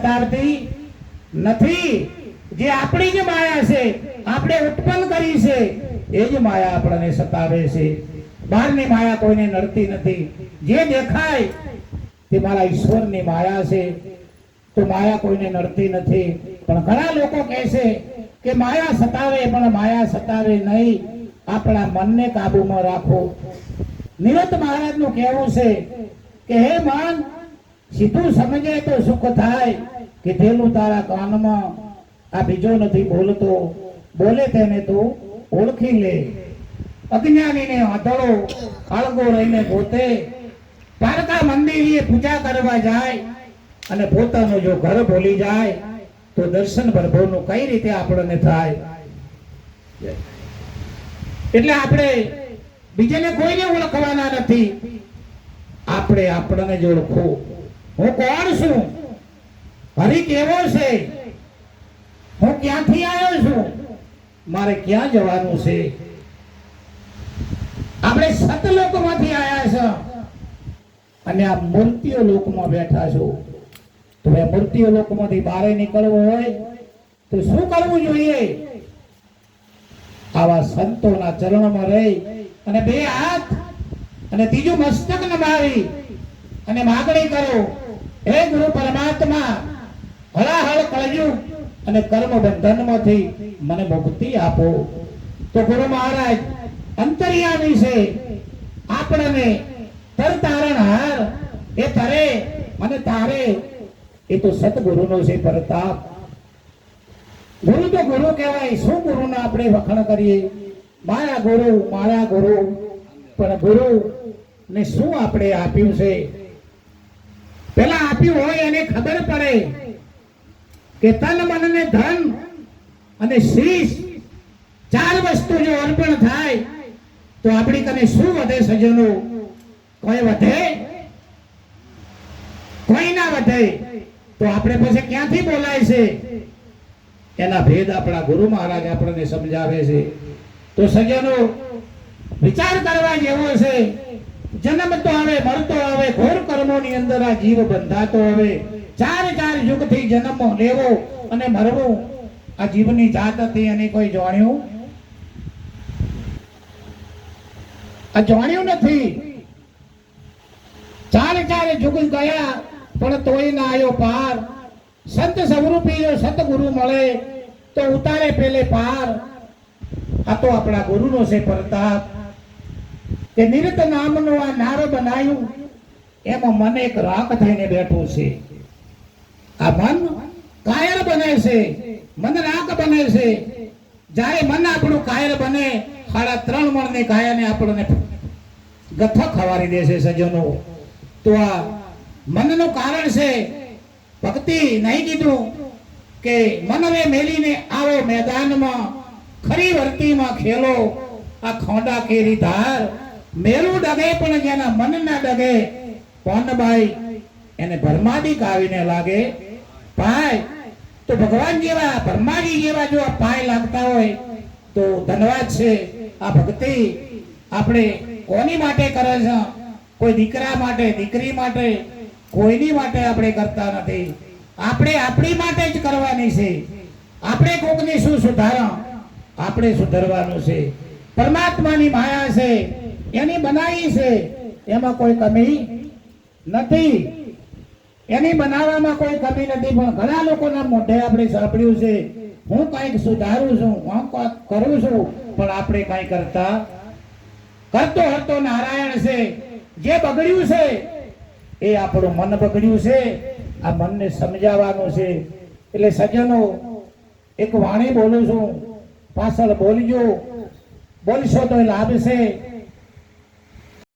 સતાવતી નથી. જે આપણી જ માયા છે, આપણે ઉત્પન્ન કરી છે, એ જ માયા આપણને સતાવે છે. બહારની માયા કોઈને નડતી નથી. જે દેખાય, તે મારા ઈશ્વરની માયા છે. તો માયા કોઈને નડતી નથી. પણ ઘણા લોકો કહે છે કે માયા સતાવે, પણ માયા સતાવે નહીં. આપણા મનને કાબુમાં રાખો. નિરત મહારાજનું કહેવું છે કે, હે મન સીધું સમજે તો સુખ થાય કીધેલું તારા કાનમાં આ બીજો નથી બોલતો. બોલે તેને તું ઓળખી લે. અજ્ઞાનીને આંધળો અળગો રહીને પોતે પારકા મંદિરે પૂજા કરવા જાય અને પોતાનો જો ઘર ભૂલી જાય તો દર્શન પ્રભુનું કઈ રીતે આપણને થાય? એટલે આપણે બીજાને કોઈને ઓળખવાના નથી. આપણે આપણને જ ઓળખવું. હું કોણ છું? હરિ કેવો છે? હું ક્યાંથી આવ્યો છું? મારે ક્યાં જવાનું છે? આપણે સતલોકમાંથી આવ્યા છે. અને આ મૂર્તિઓ લોકમાં બેઠા છો. તો એ મૂર્તિઓ લોકમાંથી બહાર નીકળવું હોય તો શું કરવું જોઈએ? આવા સંતોના ચરણમાં રહી અને બે હાથ અને ત્રીજું મસ્તક નમાવી. અને માગણી કરો, હે ગુરુ પરમાત્મા હળાહળ કળજુગ અને કર્મ બંધનમાંથી મને મુક્તિ આપો. તો ગુરુ મહારાજ અંતર્યામી છે આપણને તર તારણહાર એ તરે, મને તારે. એ તો સદગુરુનો છે પ્રતાપ. ગુરુ તો ગુરુ કહેવાય, શું ગુરુને આપણે વખાણ કરીએ? મારા ગુરુ મારા ગુરુ. પણ ગુરુ ને શું આપણે આપ્યું છે? પેલા આપ્યું હોય એને ખબર પડે કે તન મન ને ધન અને શીશ ચાર વસ્તુ જો અર્પણ થાય તો આપણી કને શું વધે સજનો? કોઈ વધે? કોઈ ના વધે. તો આપણે પછી ક્યાંથી બોલાય છે? એના ભેદ આપણા ગુરુ મહારાજ આપણને સમજાવે છે. તો સજનો, વિચાર કરવા જેવો છે. જન્મ તો આવે મળતો આવે, ઘોર કર્મોની અંદર આ જીવ બંધાતો આવે. ચાર ચાર યુગથી જન્મ લેવો અને મરવો આ જીવની જાત હતી અને કોઈ જાણ્યું? આ જાણ્યું નથી. ચાર ચાર યુગ ગયા, પણ તોય ના આવ્યો પાર. સંત સ્વરૂપી જો સતગુરુ મળે, તો ઉતારે પેલે પાર. આ તો આપણા ગુરુનો છે પ્રતાપ. કે નિરત નામનો આ નાર બનાવ્યું એમાં મને એક રાખ થઈને બેઠું છે. આ મન કાયર બને છે. મન રાખ બને છે. જ્યારે મન આપણું કાયર બને, સાડા ત્રણ મણની કાયાને આપણને ગથ્થો ખવારી દેશે સજનો તો આ મનનું કારણ છે, ભક્તિ નહીં કીધું કે મનને મેલીને આવો મેદાનમાં ખરી વર્તીમાં ખેલો. આ ખોંડા કેરી ધાર. મેલું ડગે પણ જેના મન ના ડગે. કોનબાઈ એને ભરમાડી આવીને લાગે પાય તો ભગવાન જેવા ભરમાડી જેવા જો આ પાય લાગતા હોય, તો ધન્યવાદ છે. આ ભક્તિ આપણે કોની માટે કરે છે? કોઈ દીકરા માટે, દીકરી માટે? કોઈની માટે આપણે કરતા નથી? આપણે આપણી માટે જ કરવાની છે. આપણે કોકની શું સુધારણ આપણે સુધરવાનું છે. પરમાત્માની માયા છે, એની બનાવી છે, એમાં કોઈ કમી નથી. એની બનાવવામાં કોઈ કમી નથી, પણ ઘણા લોકોના મોઢે આપણે સાંભળ્યું છે, હું કંઈક સુધારું છું, હું કંઈક કરું છું, પણ આપણે કંઈ કરતા કરતો હતો નારાયણ છે, જે બગડ્યું છે, એ આપણું મન બગડ્યું છે, આ મનને સમજાવવાનું છે. એટલે સજ્જનો, એક વાણી બોલું છું, પાછળ બોલજો. બોલશો તો લાભ છે.